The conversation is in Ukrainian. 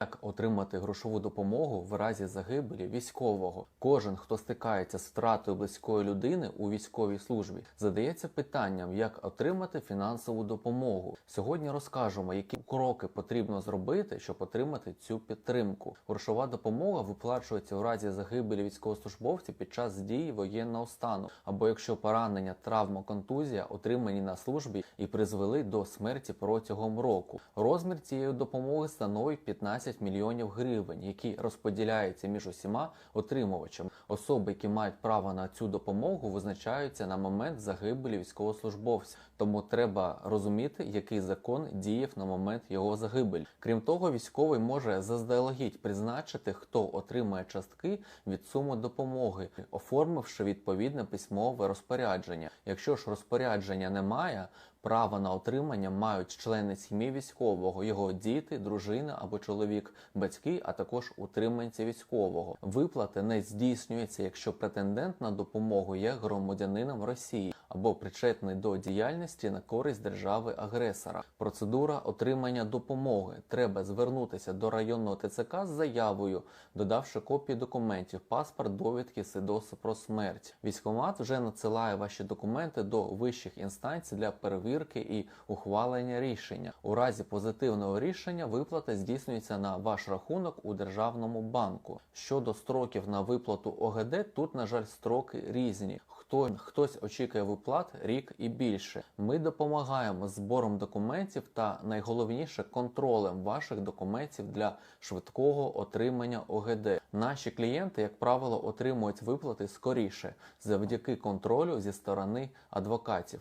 Як отримати грошову допомогу в разі загибелі військового? Кожен, хто стикається з втратою близької людини у військовій службі, задається питанням, як отримати фінансову допомогу. Сьогодні розкажемо, які кроки потрібно зробити, щоб отримати цю підтримку. Грошова допомога виплачується у разі загибелі військовослужбовців під час дії воєнного стану, або якщо поранення, травма, контузія отримані на службі і призвели до смерті протягом року. Розмір цієї допомоги становить 15 мільйонів гривень, які розподіляються між усіма отримувачами. Особи, які мають право на цю допомогу, визначаються на момент загибелі військовослужбовця. Тому треба розуміти, який закон діяв на момент його загибелі. Крім того, військовий може заздалегідь призначити, хто отримає частки від суми допомоги, оформивши відповідне письмове розпорядження. Якщо ж розпорядження немає, право на отримання мають члени сім'ї військового, його діти, дружина або чоловік, батьки, а також утриманці військового. Виплати не здійснюються, якщо претендент на допомогу є громадянином Росії або причетний до діяльності на користь держави-агресора. Процедура отримання допомоги треба звернутися до районного ТЦК з заявою, додавши копії документів, паспорт, довідки, свідоцтво про смерть. Військкомат вже надсилає ваші документи до вищих інстанцій для перевірки і ухвалення рішення. У разі позитивного рішення виплата здійснюється на ваш рахунок у державному банку. Щодо строків на виплату ОГД, тут, на жаль, строки різні. Хто хтось очікує виплат рік і більше. Ми допомагаємо збором документів та найголовніше контролем ваших документів для швидкого отримання ОГД. Наші клієнти, як правило, отримують виплати скоріше завдяки контролю зі сторони адвокатів.